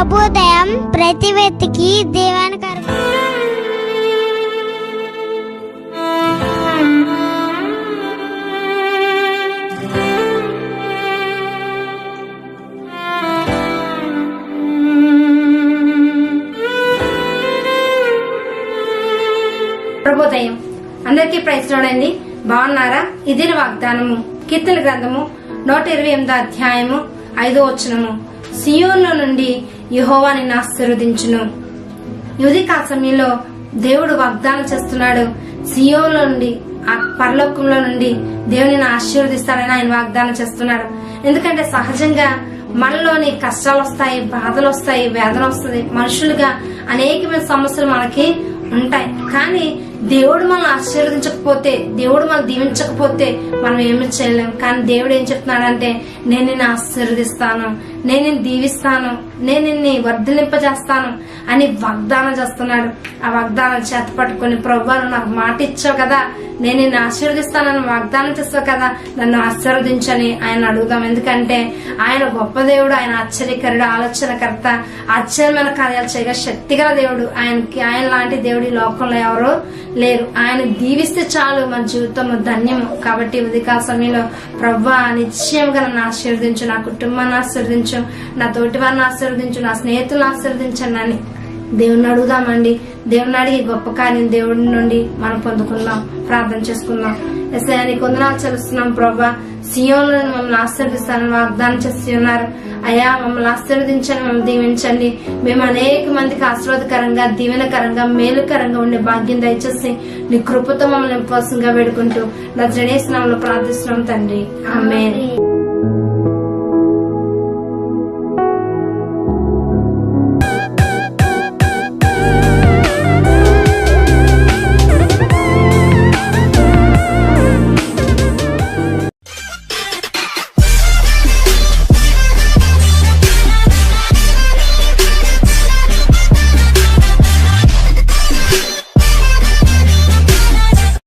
ప్రభుదయం ప్రతి వ్యక్తికి దీవెనకరం. ప్రభోదయం. అందరికీ ప్రయత్నండి బాగున్నారా? ఇది వాగ్దానము కీర్తన గ్రంథము నూట ఇరవై ఎనిమిదో అధ్యాయము ఐదో వచనము. సియోన్లో నుండి యహోవా నిన్ను ఆశీర్వదించును. యువతి కాల సమయంలో దేవుడు వాగ్దానం చేస్తున్నాడు. సియోలో నుండి ఆ పరలోకంలో నుండి దేవుని ఆశీర్వదిస్తాడని ఆయన వాగ్దానం చేస్తున్నాడు. ఎందుకంటే సహజంగా మనలోని కష్టాలు వస్తాయి బాధలు వస్తాయి వేదన వస్తుంది. మనుషులుగా అనేకమైన సమస్యలు మనకి ఉంటాయి. కానీ దేవుడు మనల్ని ఆశీర్వదించకపోతే దేవుడు మనం దీవించకపోతే మనం ఏమి చేయలేం. కానీ దేవుడు ఏం చెప్తున్నాడంటే నేను నిన్ను ఆశీర్వదిస్తాను. నేను నిన్ను దీవిస్తాను. నేను నిన్ను వర్ధలింపజేస్తాను అని వాగ్దానం చేస్తున్నాడు. ఆ వాగ్దానం చేత పట్టుకొని ప్రభువాలు నాకు మాట ఇచ్చావు కదా. నేను నిన్ను ఆశీర్వదిస్తానని వాగ్దానం చేస్తావు కదా. నన్ను ఆశీర్వదించని ఆయన అడుగుదాం. ఎందుకంటే ఆయన గొప్ప దేవుడు ఆయన ఆశ్చర్యకరుడు ఆలోచనకర్త ఆశ్చర్యమైన కార్యాలు చేయగల శక్తిగల దేవుడు. ఆయనకి ఆయన లాంటి దేవుడు ఈ లోకంలో ఎవరు లేరు. ఆయన దీవిస్తే చాలు మన జీవితం ధన్యము కాబట్టి ఉదయకాల సమయంలో ప్రవ్వా నిశ్చయంగా నన్ను ఆశీర్వదించు నా కుటుంబాన్ని ఆశీర్వదించు నా తోటి వారిని ఆశీర్వదించు నా స్నేహితులను ఆశీర్వదించండి అని దేవుణ్ణి అడుగుదామండి. దేవుని అడిగి గొప్ప కార్యం దేవుడి నుండి మనం పొందుకుందాం. ప్రార్థన చేసుకుందాం. ఎస్ఐ నీకు వందనాలు చెల్లిస్తున్నాం ప్రభా సియోలను మమ్మల్ని ఆశీర్వదిస్తానని వాగ్దానం చేసి ఉన్నారు. అయ్యా మమ్మల్ని ఆశీర్వదించండి మమ్మల్ని దీవించండి. మేము అనేక మందికి ఆశీర్వాదకరంగా దీవెనకరంగా మేలుకరంగా ఉండే భాగ్యం దయచేసి నీ కృపతో మమ్మల్ని ఉపవాసంగా వేడుకుంటూ నా జడేసినాంలో ప్రార్థిస్తున్నాం తండ్రి. ఆమె